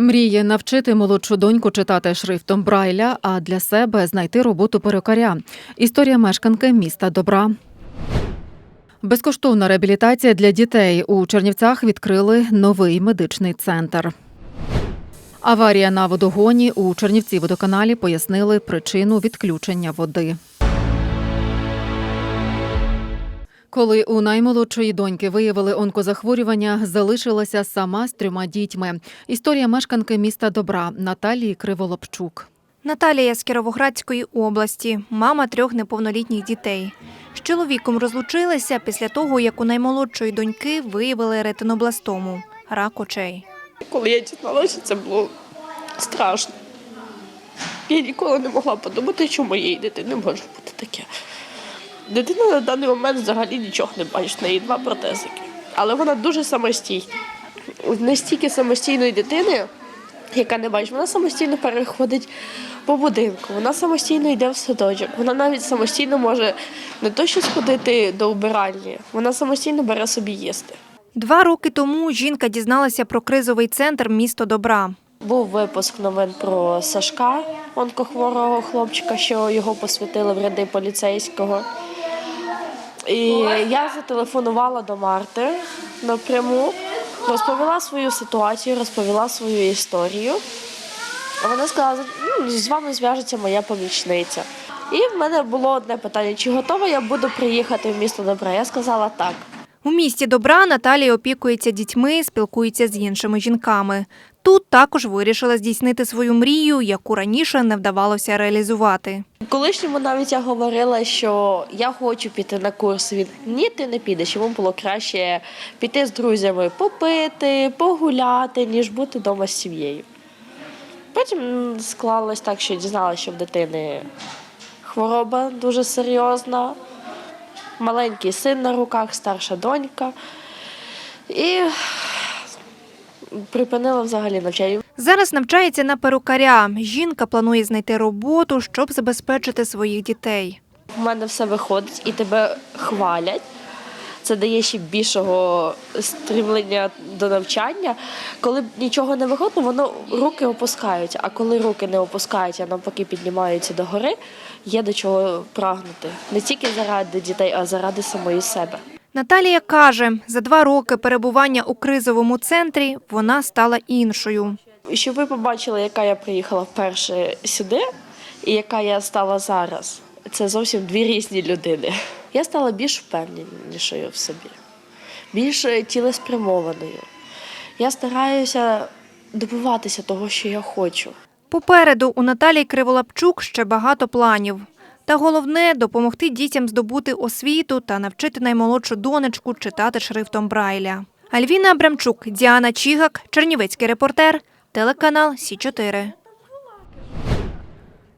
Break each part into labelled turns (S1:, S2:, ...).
S1: Мріє навчити молодшу доньку читати шрифтом Брайля, а для себе знайти роботу перукаря. Історія мешканки міста Добра. Безкоштовна реабілітація для дітей у Чернівцях відкрили новий медичний центр. Аварія на водогоні у Чернівці водоканалі пояснили причину відключення води. Коли у наймолодшої доньки виявили онкозахворювання, залишилася сама з трьома дітьми. Історія мешканки міста Добра Наталії Криволапчук.
S2: Наталія з Кіровоградської області, мама трьох неповнолітніх дітей. З чоловіком розлучилися після того, як у наймолодшої доньки виявили ретинобластому – рак очей.
S3: Коли я дізналася, це було страшно. Я ніколи не могла подумати, що моєї дитини може бути таке. Дитина на даний момент взагалі нічого не бачить, в неї два протезики. Але вона дуже самостійна. Настільки самостійної дитини, яка не бачить, вона самостійно переходить по будинку, вона самостійно йде в садочок, вона навіть самостійно може не то що сходити до убиральні, вона самостійно бере собі їсти.
S2: Два роки тому жінка дізналася про кризовий центр «Місто добра».
S3: Був випуск новин про Сашка, онкохворого хлопчика, що його посвятили в ряди поліцейського. І я зателефонувала до Марти напряму, розповіла свою ситуацію, розповіла свою історію. А вона сказала, ну, з вами зв'яжеться моя помічниця. І в мене було одне питання: чи готова я буду приїхати в місто Добре? Я сказала так.
S2: У місті добра Наталія опікується дітьми, спілкується з іншими жінками. Тут також вирішила здійснити свою мрію, яку раніше не вдавалося реалізувати.
S3: Колишньому навіть я говорила, що я хочу піти на курс. Він ні, ти не підеш. Йому було краще піти з друзями попити, погуляти, ніж бути вдома з сім'єю. Потім склалось так, що дізналася, що в дитини хвороба дуже серйозна, маленький син на руках, старша донька. І припинила взагалі навчання.
S2: Зараз навчається на перукаря. Жінка планує знайти роботу, щоб забезпечити своїх дітей.
S3: У мене все виходить і тебе хвалять. Це дає ще більшого стрімлення до навчання. Коли нічого не виходить, воно руки опускаються. А коли руки не опускаються, а навпаки піднімаються догори, є до чого прагнути. Не тільки заради дітей, а заради самої себе.
S2: Наталія каже, за два роки перебування у кризовому центрі вона стала іншою.
S3: Щоб ви побачили, яка я приїхала вперше сюди, і яка я стала зараз. Це зовсім дві різні людини. Я стала більш впевненішою в собі, більш цілеспрямованою. Я стараюся добиватися того, що я хочу.
S2: Попереду у Наталії Криволапчук ще багато планів. Та головне допомогти дітям здобути освіту та навчити наймолодшу донечку читати шрифтом Брайля. Альвіна Абрамчук, Діана Чігак, Чернівецький репортер, телеканал Сі 4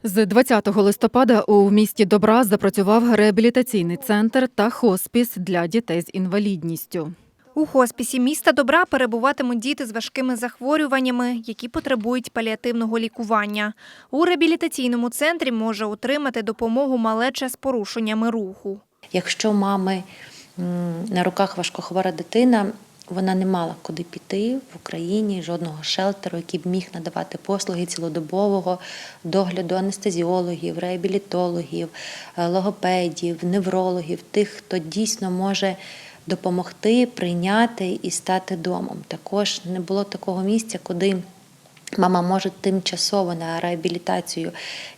S1: З 20 листопада у місті Добра запрацював реабілітаційний центр та хоспіс для дітей з інвалідністю.
S2: У хоспісі міста добра перебуватимуть діти з важкими захворюваннями, які потребують паліативного лікування. У реабілітаційному центрі може отримати допомогу малеча з порушеннями руху.
S4: Якщо мами на руках важкохвора дитина, вона не мала куди піти в Україні, жодного шелтеру, який б міг надавати послуги цілодобового догляду анестезіологів, реабілітологів, е, логопедів, неврологів, тих, хто дійсно може допомогти прийняти і стати домом. Також не було такого місця, куди Мама може тимчасово на реабілітацію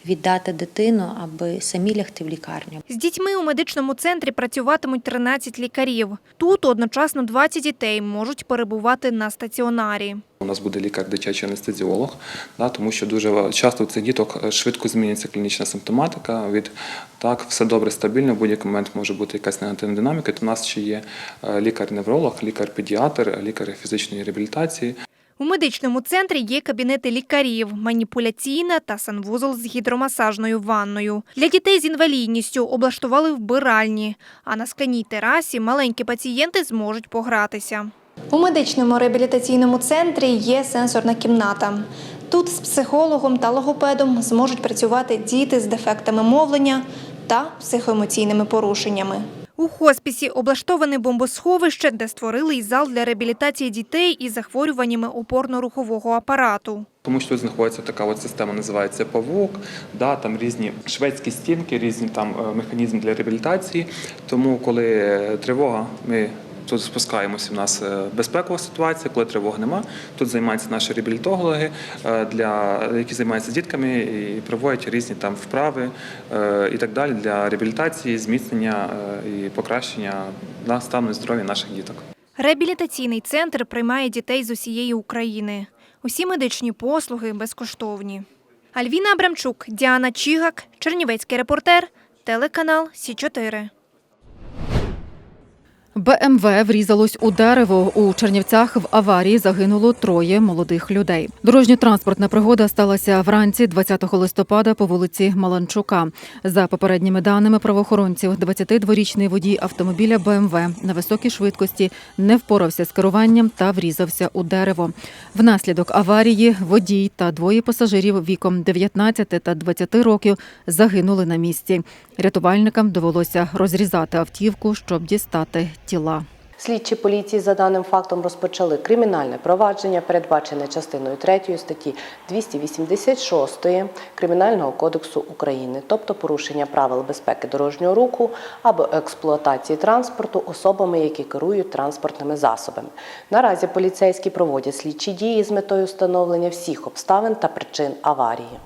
S4: віддати дитину, аби самі лягти в лікарню.
S2: З дітьми у медичному центрі працюватимуть 13 лікарів. Тут одночасно 20 дітей можуть перебувати на стаціонарі.
S5: У нас буде лікар дитячий анестезіолог, да, тому що дуже часто у цих діток е, швидко змінюється клінічна симптоматика. Від так, все добре, стабільно, в будь-який момент може бути якась негативна динаміка. У нас ще є е, лікар-невролог, лікар-педіатр, лікар фізичної реабілітації.
S2: У медичному центрі є кабінети лікарів, маніпуляційна та санвузол з гідромасажною ванною. Для дітей з інвалідністю облаштували вбиральні, а на скляній терасі маленькі пацієнти зможуть погратися. У медичному реабілітаційному центрі є сенсорна кімната. Тут з психологом та логопедом зможуть працювати діти з дефектами мовлення та психоемоційними порушеннями. У хоспісі облаштоване бомбосховище, де створили й зал для реабілітації дітей із захворюваннями опорно-рухового апарату.
S5: Тому що знаходиться така от система, називається павук, да, там різні шведські стінки, різні там е, механізми для реабілітації. Тому, коли е, тривога, ми тут спускаємося. У нас е, безпекова ситуація, коли тривог нема. Тут займаються наші реабілітологи, е, для, які займаються дітками і проводять різні там вправи е, і так далі для реабілітації, зміцнення і покращення да, стану здоров'я наших діток.
S2: Реабілітаційний центр приймає дітей з усієї України. Усі медичні послуги безкоштовні. Альвіна Абрамчук, Діана Чігак, Чернівецький репортер, телеканал Сі 4
S1: БМВ врізалось у дерево. У Чернівцях в аварії загинуло троє молодих людей. Дорожньо-транспортна пригода сталася вранці 20 листопада по вулиці Маланчука. За попередніми даними правоохоронців, 22-річний водій автомобіля БМВ на високій швидкості не впорався з керуванням та врізався у дерево. Внаслідок аварії водій та двоє пасажирів віком 19 та 20 років загинули на місці. Рятувальникам довелося розрізати автівку, щоб дістати тіла.
S6: Слідчі поліції за даним фактом розпочали кримінальне провадження, передбачене частиною 3 статті 286 Кримінального кодексу України, тобто порушення правил безпеки дорожнього руху або експлуатації транспорту особами, які керують транспортними засобами. Наразі поліцейські проводять слідчі дії з метою встановлення всіх обставин та причин аварії.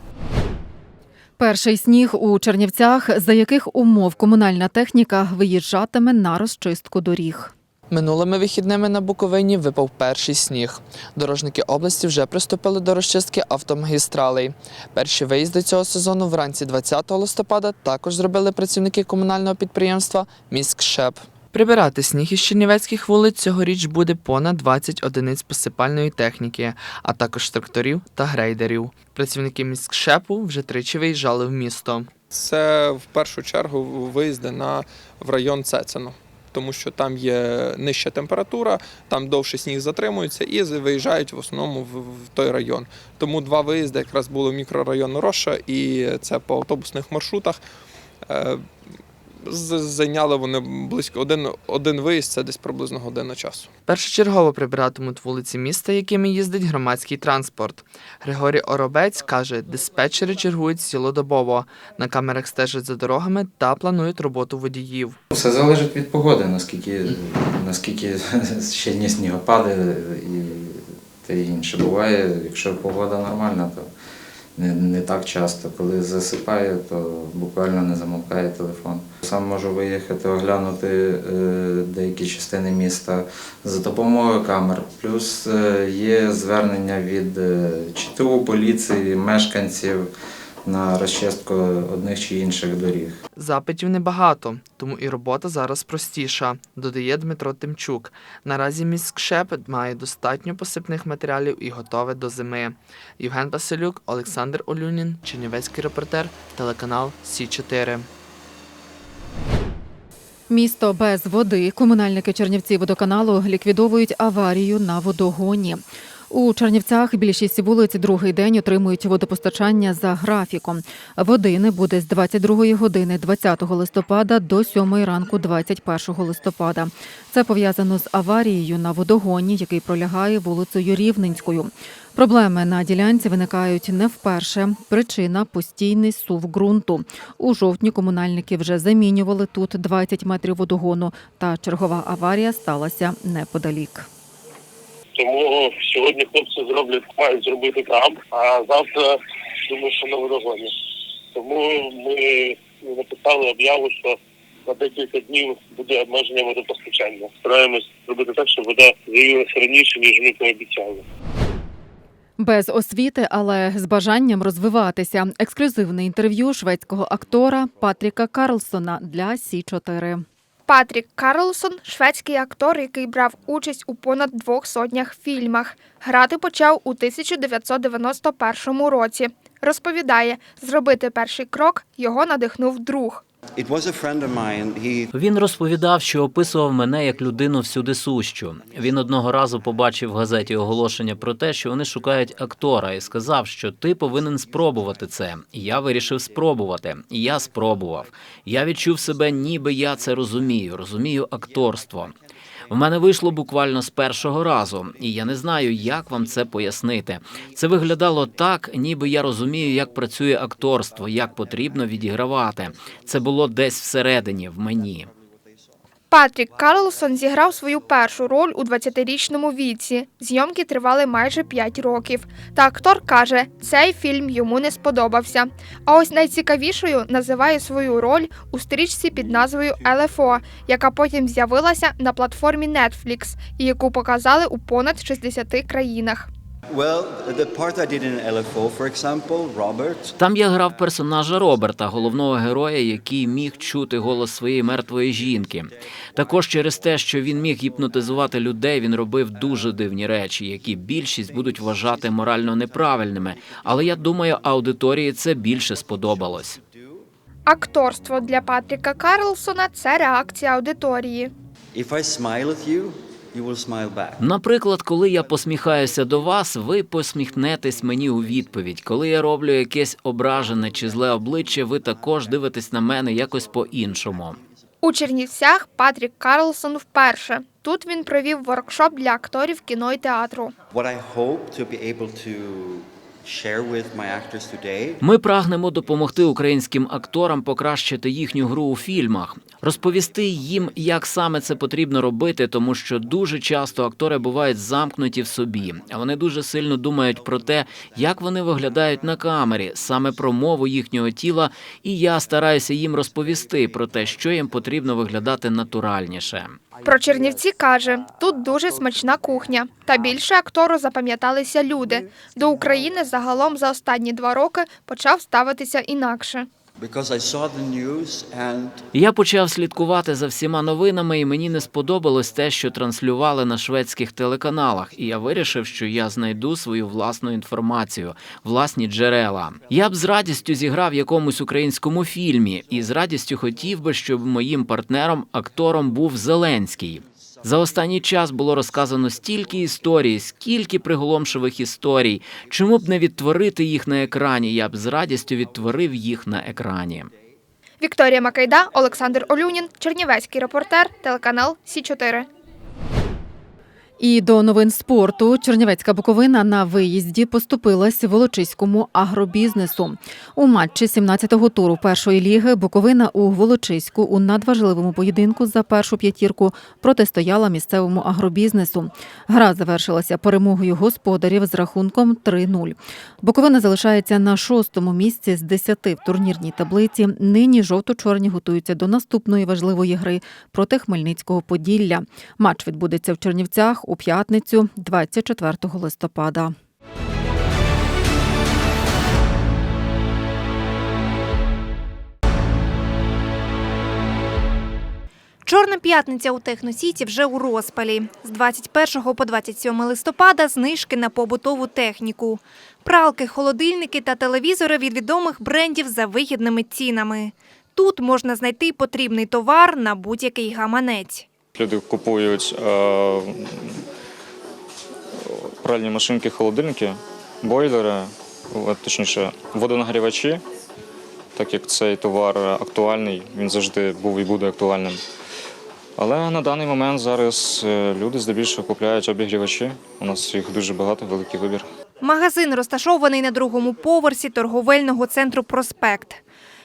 S1: Перший сніг у Чернівцях, за яких умов комунальна техніка виїжджатиме на розчистку доріг.
S7: Минулими вихідними на Буковині випав перший сніг. Дорожники області вже приступили до розчистки автомагістралей. Перші виїзди цього сезону вранці 20 листопада також зробили працівники комунального підприємства «Міськшеп». Прибирати сніг із чернівецьких вулиць цьогоріч буде понад 20 одиниць посипальної техніки, а також тракторів та грейдерів. Працівники міськшепу вже тричі виїжджали в місто.
S8: Це в першу чергу виїзди на в район Цецено, тому що там є нижча температура, там довше сніг затримується і виїжджають в основному в, той район. Тому два виїзди якраз було в мікрорайон Роша, і це по автобусних маршрутах. Зайняли вони близько один, один виїзд, це десь приблизно година часу.
S7: Першочергово прибиратимуть вулиці міста, якими їздить громадський транспорт. Григорій Оробець каже, диспетчери чергують цілодобово, на камерах стежать за дорогами та планують роботу водіїв.
S9: Все залежить від погоди, наскільки, наскільки щільні снігопади і те інше. Буває, якщо погода нормальна, то не, не так часто. Коли засипає, то буквально не замовкає телефон. Сам можу виїхати, оглянути е, деякі частини міста за допомогою камер. Плюс е, є звернення від е, ЧТУ, поліції, мешканців на розчистку одних чи інших доріг.
S7: Запитів небагато, тому і робота зараз простіша, додає Дмитро Тимчук. Наразі міськшеп має достатньо посипних матеріалів і готове до зими. Євген Василюк, Олександр Олюнін, Чернівецький репортер, телеканал Сі 4
S1: Місто без води. Комунальники Чернівці водоканалу ліквідовують аварію на водогоні. У Чернівцях більшість вулиць другий день отримують водопостачання за графіком. Води не буде з 22 години 20 листопада до 7 ранку 21 листопада. Це пов'язано з аварією на водогоні, який пролягає вулицею Рівненською. Проблеми на ділянці виникають не вперше. Причина постійний сув ґрунту. У жовтні комунальники вже замінювали тут 20 метрів водогону, та чергова аварія сталася неподалік.
S10: Тому сьогодні хлопці зроблять, мають зробити там, а завтра думаю, що на водогоні. Тому ми написали об'яву, що на декілька днів буде обмеження водопостачання. Стараємось зробити так, щоб вода з'явилася раніше, ніж ми пообіцяли.
S1: Без освіти, але з бажанням розвиватися. Ексклюзивне інтерв'ю шведського актора Патріка Карлсона для Сі 4
S2: Патрік Карлсон – шведський актор, який брав участь у понад двох сотнях фільмах. Грати почав у 1991 році. Розповідає, зробити перший крок його надихнув друг.
S11: He
S12: Він розповідав, що описував мене як людину всюди сущу. Він одного разу побачив в газеті оголошення про те, що вони шукають актора, і сказав, що ти повинен спробувати це. Я вирішив спробувати. І я спробував. Я відчув себе, ніби я це розумію. Розумію акторство. В мене вийшло буквально з першого разу, і я не знаю, як вам це пояснити. Це виглядало так, ніби я розумію, як працює акторство, як потрібно відігравати. Це було десь всередині, в мені.
S2: Патрік Карлсон зіграв свою першу роль у 20-річному віці. Зйомки тривали майже 5 років. Та актор каже, цей фільм йому не сподобався. А ось найцікавішою називає свою роль у стрічці під назвою ЛФО, яка потім з'явилася на платформі Netflix і яку показали у понад 60 країнах.
S11: Well, the part I did in LFO, for example, Robert.
S12: Там я грав персонажа Роберта, головного героя, який міг чути голос своєї мертвої жінки. Також через те, що він міг гіпнотизувати людей, він робив дуже дивні речі, які більшість будуть вважати морально неправильними. Але я думаю, аудиторії це більше сподобалось.
S2: Акторство для Патріка Карлсона це реакція аудиторії.
S11: If I smile at you, you will smile back.
S12: Наприклад, коли я посміхаюся до вас, ви посміхнетесь мені у відповідь. Коли я роблю якесь ображене чи зле обличчя, ви також дивитесь на мене якось по-іншому.
S2: У Чернівцях Патрік Карлсон вперше. Тут він провів воркшоп для акторів кіно і театру.
S12: Ми прагнемо допомогти українським акторам покращити їхню гру у фільмах, розповісти їм, як саме це потрібно робити, тому що дуже часто актори бувають замкнуті в собі, вони дуже сильно думають про те, як вони виглядають на камері, саме про мову їхнього тіла. І я стараюся їм розповісти про те, що їм потрібно виглядати натуральніше.
S2: Про Чернівці каже, тут дуже смачна кухня. Та більше актору запам'яталися люди. До України загалом за останні два роки почав ставитися інакше.
S12: Я почав слідкувати за всіма новинами, і мені не сподобалось те, що транслювали на шведських телеканалах. І я вирішив, що я знайду свою власну інформацію, власні джерела. Я б з радістю зіграв якомусь українському фільмі, і з радістю хотів би, щоб моїм партнером, актором був Зеленський. За останній час було розказано стільки історій, скільки приголомшивих історій. Чому б не відтворити їх на екрані? Я б з радістю відтворив їх на екрані.
S2: Вікторія Макайда, Олександр Олюнін, Чернівецький репортер, телеканал Сі 4
S1: І до новин спорту Чернівецька Буковина на виїзді поступилась Волочиському агробізнесу. У матчі 17-го туру першої ліги Буковина у Волочиську у надважливому поєдинку за першу п'ятірку протистояла місцевому агробізнесу. Гра завершилася перемогою господарів з рахунком 3-0. Буковина залишається на шостому місці з 10 в турнірній таблиці. Нині жовто-чорні готуються до наступної важливої гри проти Хмельницького Поділля. Матч відбудеться в Чернівцях у п'ятницю, 24 листопада.
S2: Чорна п'ятниця у Техносіті вже у розпалі. З 21 по 27 листопада знижки на побутову техніку. Пралки, холодильники та телевізори від відомих брендів за вигідними цінами. Тут можна знайти потрібний товар на будь-який гаманець.
S13: Люди купують е, пральні машинки, холодильники, бойлери, точніше, водонагрівачі, так як цей товар актуальний, він завжди був і буде актуальним. Але на даний момент зараз е, люди здебільшого купляють обігрівачі. У нас їх дуже багато, великий вибір.
S2: Магазин розташований на другому поверсі торговельного центру Проспект.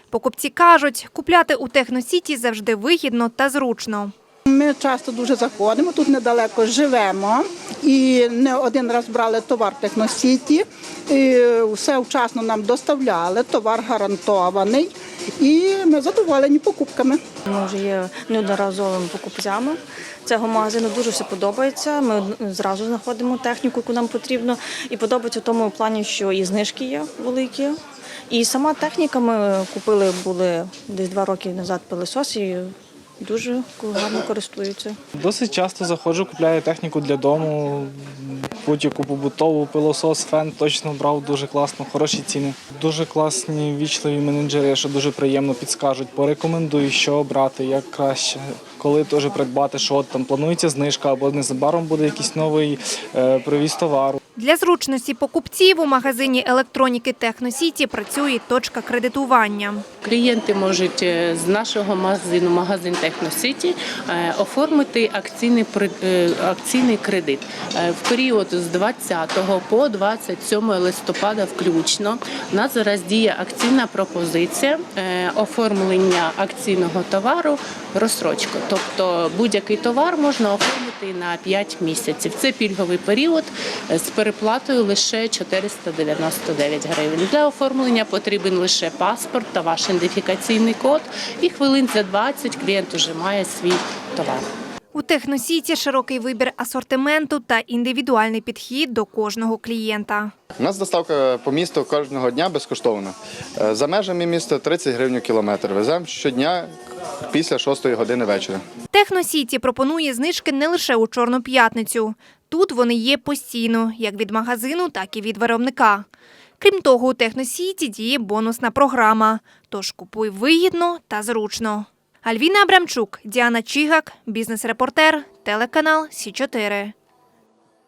S2: Покупці кажуть, купляти у Техносіті завжди вигідно та зручно.
S14: Ми часто дуже заходимо, тут недалеко живемо і не один раз брали товар в Техносіті. І все вчасно нам доставляли, товар гарантований, і ми задоволені покупками.
S15: Ми вже є неодноразовими покупцями. Цього магазину дуже все подобається. Ми зразу знаходимо техніку, яку нам потрібно. І подобається в тому плані, що і знижки є великі. І сама техніка ми купили були десь два роки назад пилосос, і дуже гарно користуються.
S16: Досить часто заходжу, купляю техніку для дому, будь-яку побутову, пилосос, фен точно брав дуже класно, хороші ціни. Дуже класні вічливі менеджери, що дуже приємно підскажуть, порекомендують, що обрати, як краще, коли теж придбати, що от там планується знижка або незабаром буде якийсь новий е, привіз товару.
S2: Для зручності покупців у магазині електроніки Техносіті працює точка кредитування.
S17: Клієнти можуть е, з нашого магазину, магазин Техносіті, е, оформити акційний е, акційний кредит в період з 20 по 27 листопада включно. У нас зараз діє акційна пропозиція оформлення акційного товару розсрочку. Тобто будь-який товар можна оформити на 5 місяців. Це пільговий період е, з переплатою лише 499 гривень. Для оформлення потрібен лише паспорт та ваш ідентифікаційний код. І хвилин за 20 клієнт уже має свій товар.
S2: У Техносіті широкий вибір асортименту та індивідуальний підхід до кожного клієнта.
S18: У нас доставка по місту кожного дня безкоштовна. Е, За межами міста 30 гривень кілометр. Веземо щодня після 6 години вечора.
S2: Техносіті пропонує знижки не лише у Чорну п'ятницю. Тут вони є постійно, як від магазину, так і від виробника. Крім того, у Техносіті діє бонусна програма. Тож купуй вигідно та зручно. Альвіна Абрамчук, Діана Чігак, бізнес-репортер, телеканал Сі 4